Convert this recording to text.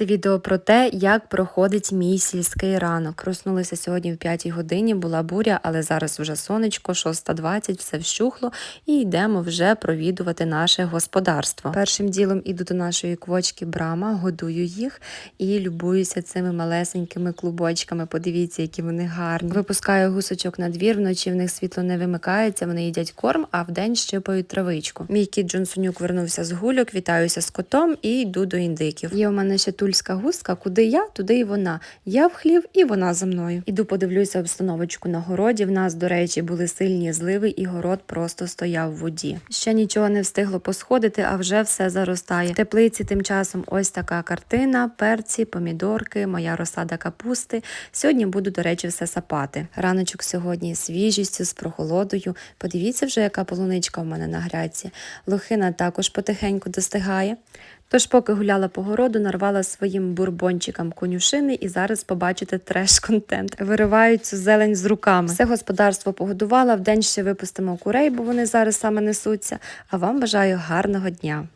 Це відео про те, як проходить мій сільський ранок. Проснулися сьогодні в 5 годині, була буря, але зараз вже сонечко, 6.20, все вщухло, і йдемо вже провідувати наше господарство. Першим ділом іду до нашої квочки Брама, годую їх і любуюся цими малесенькими клубочками. Подивіться, які вони гарні. Випускаю гусочок на двір, вночі в них світло не вимикається, вони їдять корм, а вдень щипають травичку. Мій кіт Джонсонюк вернувся з гульок, вітаюся з котом і йду до індиків. Є у мене ще тульська гуска, куди я, туди і вона. Я в хлів, і вона за мною. Іду подивлюся обстановочку на городі. В нас, до речі, були сильні зливи, і город просто стояв в воді. Ще нічого не встигло посходити, а вже все заростає. В теплиці тим часом ось така картина: перці, помідорки, моя розсада капусти. Сьогодні буду, до речі, все сапати. Раночок сьогодні свіжістю, з прохолодою. Подивіться вже, яка полуничка в мене на гряці. Лохина також потихеньку достигає. Тож, поки гуляла по городу, нарвала своїм бурбончикам конюшини і зараз побачите треш-контент. Виривають цю зелень з руками. Все господарство погодувала, вдень ще випустимо курей, бо вони зараз саме несуться. А вам бажаю гарного дня.